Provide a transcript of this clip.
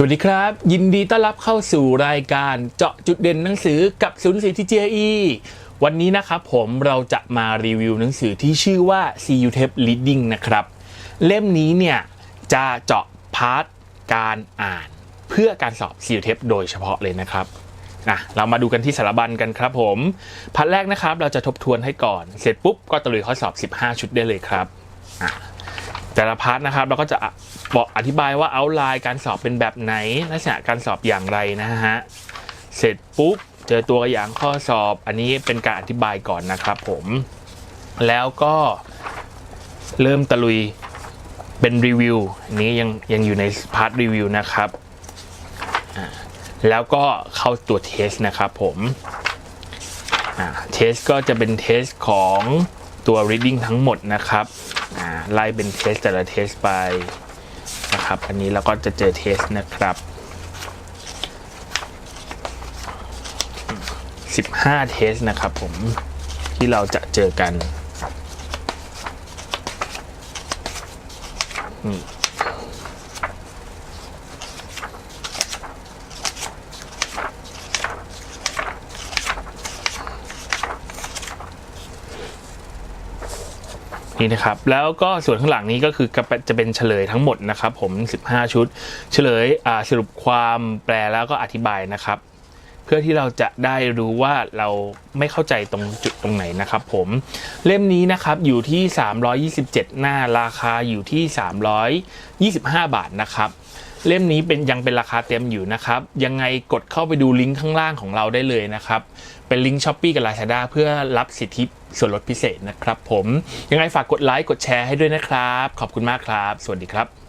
สวัสดีครับ ยินดีต้อนรับเข้าสู่รายการเจาะจุดเด่นหนังสือกับศูนย์หนังสือที่ JE วันนี้นะครับผมเราจะมารีวิวหนังสือที่ชื่อว่า CU Tape Reading นะครับ เล่มนี้เนี่ยจะเจาะพาร์ทการอ่าน เพื่อการสอบ CU Tape โดยเฉพาะเลยนะครับนะเรามาดูกันที่สารบัญกันครับผมพาร์ทแรกนะครับเราจะทบทวนให้ก่อน เสร็จปุ๊บก็ตะลุยข้อสอบ 15 ชุดได้เลยครับอะ แต่ละพาร์ทนะครับเราก็จะบอกอธิบายว่าเอาไลน์การสอบเป็นแบบไหนลักษณะการสอบอย่างไรนะฮะเสร็จปุ๊บเจอตัวอย่างข้อสอบอันนี้เป็นการอธิบายก่อนนะครับ ผม แล้วก็เริ่มตะลุยเป็นรีวิวอันนี้ยังยังอยู่ในพาร์ทรีวิวนะครับแล้วก็เข้าตัวเทสนะครับผมเทสก็จะเป็นเทสของ ตัว reading ทั้งหมดนะครับไล่เป็นเทสแต่ละเทสไปนะครับ อันนี้เราก็จะเจอเทสนะครับ 15 เทสนะครับผมที่เราจะเจอกันนี่ นี่นะครับ แล้วก็ส่วนข้างหลังนี้ก็คือจะเป็นเฉลยทั้งหมดนะครับ ผม 15 ชุด เฉลยสรุปความแปลแล้วก็อธิบายนะครับ เพื่อที่เราจะได้รู้ว่าเราไม่เข้าใจตรงจุดตรงไหนนะครับ ผมเล่มนี้นะครับอยู่ที่ 327 หน้าราคาอยู่ที่ 325 บาทนะครับ เล่มนี้เป็นยังเป็นราคาเต็มอยู่นะครับ ยังไงกดเข้าไปดูลิงก์ข้างล่างของเราได้เลยนะครับ เป็นลิงก์ช้อปปี้กับ Lazada เพื่อรับสิทธิส่วนลดพิเศษนะครับผม ยังไงฝากกดไลค์กดแชร์ให้ด้วยนะครับ ขอบคุณมากครับ สวัสดีครับ